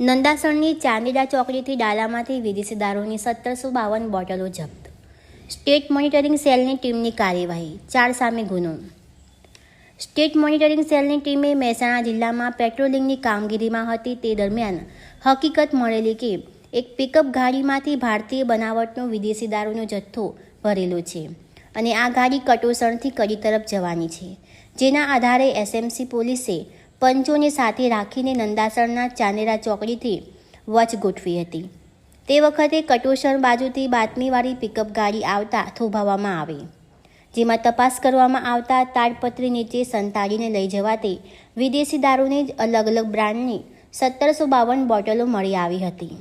નંદાસણની ચાંદીડા ચોકડીથી ડાલામાંથી વિદેશી દારૂની સત્તરસો બાવન બોટલો જપ્ત. સ્ટેટ મોનિટરિંગ સેલની ટીમની કાર્યવાહી, ચાર સામે ગુનો. સ્ટેટ મોનિટરિંગ સેલની ટીમે મહેસાણા જિલ્લામાં પેટ્રોલિંગની કામગીરીમાં હતી તે દરમિયાન હકીકત મળેલી કે એક પિકઅપ ગાડીમાંથી ભારતીય બનાવટનો વિદેશી દારૂનો જથ્થો ભરેલો છે અને આ ગાડી કટોસણથી કડી તરફ જવાની છે. જેના આધારે એસએમસી પોલીસે પંચોને સાથે રાખીને નંદાસણના ચાનેરા ચોકડીથી વચ ગોઠવી હતી. તે વખતે કટોસણ બાજુથી બાતમીવાળી પિકઅપ ગાડી આવતા થોભાવવામાં આવી. જેમાં તપાસ કરવામાં આવતા તાડપત્રી નીચે સંતાડીને લઈ જવાતી વિદેશી દારૂની જ અલગ અલગ બ્રાન્ડની સત્તરસો બાવન બોટલો મળી આવી હતી.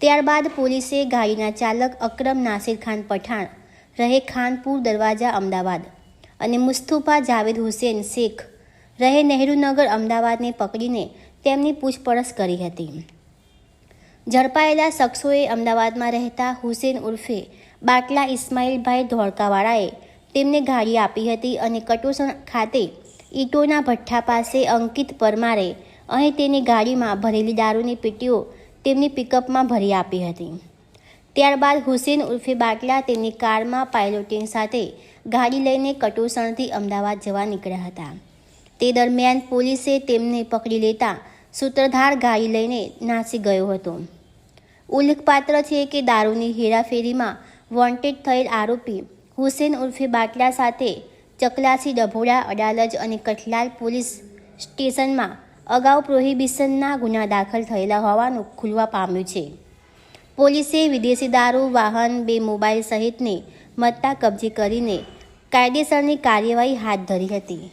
ત્યારબાદ પોલીસે ગાડીના ચાલક અક્રમ નાસિર ખાન પઠાણ, રહે ખાનપુર દરવાજા અમદાવાદ અને મુસ્તુફા જાવેદ હુસેન શેખ રહે નહેરુનગર અમદાવાદને પકડીને તેમની પૂછપરછ કરી હતી. ઝડપાયેલા શખ્સોએ અમદાવાદમાં રહેતા હુસેન ઉર્ફે બાટલા ઇસ્માઇલભાઈ ધોળકાવાળાએ તેમને ગાડી આપી હતી અને કટોસણ ખાતે ઈટોના ભઠ્ઠા પાસે અંકિત પરમારે અહીં તેની ગાડીમાં ભરેલી દારૂની પેટીઓ તેમની પિકઅપમાં ભરી આપી હતી. ત્યારબાદ હુસેન ઉર્ફે બાટલા તેમની કારમાં પાયલોટિંગ સાથે ગાડી લઈને કટોસણથી અમદાવાદ જવા નીકળ્યા હતા. તે દરમિયાન પોલીસે તેમને પકડી લેતા સૂત્રધાર ગાડી લઈને નાસી ગયો હતો. ઉલ્લેખપાત્ર છે કે દારૂની હેરાફેરીમાં વોન્ટેડ થયેલ આરોપી હુસેન ઉર્ફે બાટલા સાથે ચકલાસી ડભોડા અડાલજ અને કઠલાલ પોલીસ સ્ટેશનમાં અગાઉ પ્રોહિબિશનના ગુના દાખલ થયેલા હોવાનું ખુલવા પામ્યું છે. પોલીસે વિદેશી દારૂ, વાહન, બે મોબાઈલ સહિતની મત્તા કબજે કરીને કાયદેસરની કાર્યવાહી હાથ ધરી હતી.